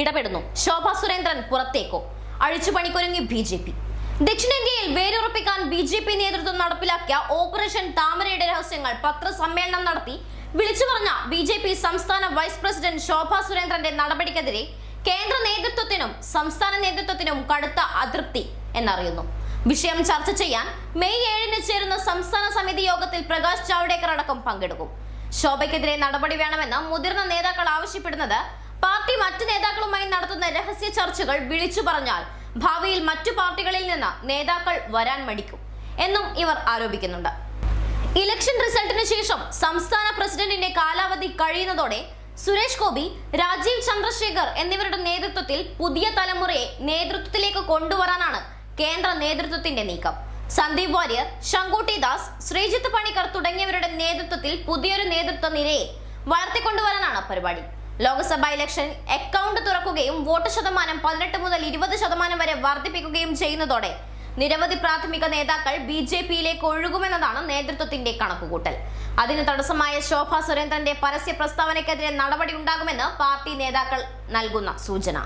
ഇടപെടുന്നു. ശോഭ സുരേന്ദ്രൻ പുറത്തേക്കോ? അഴിച്ചുപണിക്കൊരുങ്ങി ബി ജെ പി. ദക്ഷിണേന്ത്യയിൽ വേരുറപ്പിക്കാൻ ബി ജെ പി നേതൃത്വം നടപ്പിലാക്കിയ ഓപ്പറേഷൻ താമരയുടെ രഹസ്യങ്ങൾ പത്രസമ്മേളനം നടത്തി വിളിച്ചു പറഞ്ഞ ബി ജെ പി സംസ്ഥാന വൈസ് പ്രസിഡന്റ് ശോഭ സുരേന്ദ്രന്റെ നടപടിക്കെതിരെ കേന്ദ്ര നേതൃത്വത്തിനും സംസ്ഥാന നേതൃത്വത്തിനും കടുത്ത അതൃപ്തി എന്നറിയുന്നു. വിഷയം ചർച്ച ചെയ്യാൻ മെയ് ഏഴിന് ചേരുന്ന സംസ്ഥാന സമിതി യോഗത്തിൽ പ്രകാശ് ജാവ്ഡേക്കർ അടക്കം പങ്കെടുക്കും. ശോഭയ്ക്കെതിരെ നടപടി വേണമെന്ന് മുതിർന്ന നേതാക്കൾ ആവശ്യപ്പെടുന്നത് പാർട്ടി മറ്റ് നടത്തുന്ന രഹസ്യ ചർച്ചകൾ വിളിച്ചു പറഞ്ഞാൽ ഭാവിയിൽ മറ്റു പാർട്ടികളിൽ നിന്ന് നേതാക്കൾ വരാൻ മടിക്കും എന്നും ഇവർ ആരോപിക്കുന്നുണ്ട്. ഇലക്ഷൻ റിസൾട്ടിന് ശേഷം സംസ്ഥാന പ്രസിഡന്റിന്റെ കാലാവധി കഴിയുന്നതോടെ സുരേഷ് ഗോപി രാജീവ് ചന്ദ്രശേഖർ എന്നിവരുടെ നേതൃത്വത്തിൽ പുതിയ തലമുറയെ നേതൃത്വത്തിലേക്ക് കൊണ്ടുവരാനാണ് കേന്ദ്ര നേതൃത്വത്തിന്റെ നീക്കം. സന്ദീപ് വാര്യർ ശങ്കുട്ടി ദാസ് ശ്രീജിത്ത് പണിക്കർ തുടങ്ങിയവരുടെ നേതൃത്വത്തിൽ പുതിയൊരു നേതൃത്വ നിരയെ വളർത്തിക്കൊണ്ടുവരാനാണ് പരിപാടി. ലോക്സഭാ ഇലക്ഷൻ അക്കൗണ്ട് തുറക്കുകയും വോട്ട് ശതമാനം പതിനെട്ട് മുതൽ ഇരുപത് ശതമാനം വരെ വർദ്ധിപ്പിക്കുകയും ചെയ്യുന്നതോടെ നിരവധി പ്രാഥമിക നേതാക്കൾ ബി ജെ പിയിലേക്ക് ഒഴുകുമെന്നതാണ് നേതൃത്വത്തിന്റെ കണക്കുകൂട്ടൽ. അതിന് തടസ്സമായ ശോഭ സുരേന്ദ്രന്റെ പരസ്യ പ്രസ്താവനയ്ക്കെതിരെ നടപടി ഉണ്ടാകുമെന്ന് പാർട്ടി നേതാക്കൾ നൽകുന്ന സൂചന.